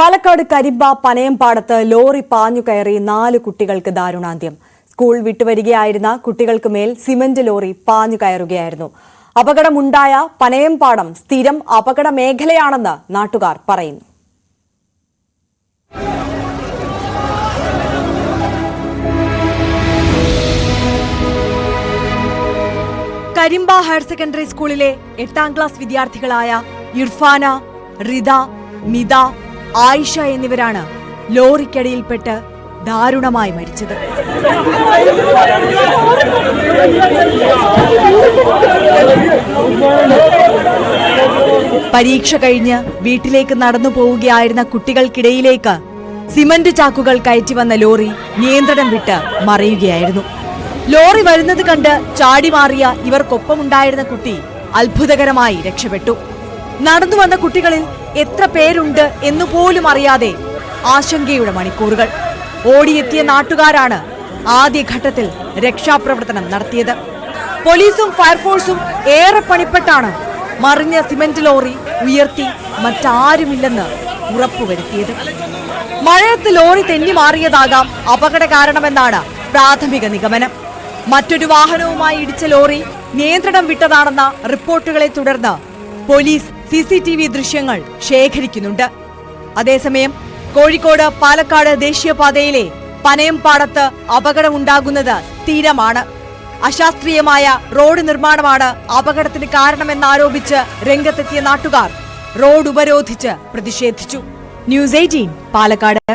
Palakkad Karimba പനയംപാടത്ത് lorry പാഞ്ഞു കയറി നാല് കുട്ടികൾക്ക് ദാരുണാന്ത്യം. സ്കൂൾ വിട്ടുവരികയായിരുന്ന കുട്ടികൾക്ക് മേൽ സിമന്റ് ലോറി പാഞ്ഞു കയറുകയായിരുന്നു. അപകടമുണ്ടായ പനയംപാടം സ്ഥിരം അപകട മേഖലയാണെന്ന് നാട്ടുകാർ പറയുന്നു. കരിമ്പ ഹയർ സെക്കൻഡറി സ്കൂളിലെ എട്ടാം ക്ലാസ് വിദ്യാർത്ഥികളായ ഇർഫാന റിത മിത ആയിഷ എന്നിവരാണ് ലോറിക്കടിയിൽപ്പെട്ട് ദാരുണമായി മരിച്ചത്. പരീക്ഷ കഴിഞ്ഞ് വീട്ടിലേക്ക് നടന്നു പോവുകയായിരുന്ന കുട്ടികൾക്കിടയിലേക്ക് സിമന്റ് ചാക്കുകൾ കയറ്റി വന്ന ലോറി നിയന്ത്രണം വിട്ട് മറിയുകയായിരുന്നു. ലോറി വരുന്നത് കണ്ട് ചാടി മാറിയ ഇവർക്കൊപ്പമുണ്ടായിരുന്ന കുട്ടി അത്ഭുതകരമായി രക്ഷപ്പെട്ടു. നടന്നു വന്ന കുട്ടികളിൽ എത്ര പേരുണ്ട് എന്നുപോലും അറിയാതെ ആശങ്കയുടെ മണിക്കൂറുകൾ. ഓടിയെത്തിയ നാട്ടുകാരാണ് ആദ്യഘട്ടത്തിൽ രക്ഷാപ്രവർത്തനം നടത്തിയത്. പോലീസും ഫയർഫോഴ്സും ഏറെ പണിപ്പെട്ടാണ് മറിഞ്ഞ സിമന്റ് ലോറി ഉയർത്തി മറ്റാരുമില്ലെന്ന് ഉറപ്പുവരുത്തിയത്. മഴയത്ത് ലോറി തെന്നി മാറിയതാകാം അപകട കാരണമെന്നാണ് പ്രാഥമിക നിഗമനം. മറ്റൊരു വാഹനവുമായി ഇടിച്ച ലോറി നിയന്ത്രണം വിട്ടതാണെന്ന റിപ്പോർട്ടുകളെ തുടർന്ന് police C C T V ദൃശ്യങ്ങൾ ശേഖരിക്കുന്നുണ്ട്. അതേസമയം കോഴിക്കോട് പാലക്കാട് ദേശീയപാതയിലെ പനയംപാടത്ത് അപകടമുണ്ടാകുന്നത് സ്ഥിരമാണ്. അശാസ്ത്രീയമായ റോഡ് നിർമ്മാണമാണ് അപകടത്തിന് കാരണമെന്നാരോപിച്ച് രംഗത്തെത്തിയ നാട്ടുകാർ റോഡ് ഉപരോധിച്ച് പ്രതിഷേധിച്ചു. News eighteen Palakkad.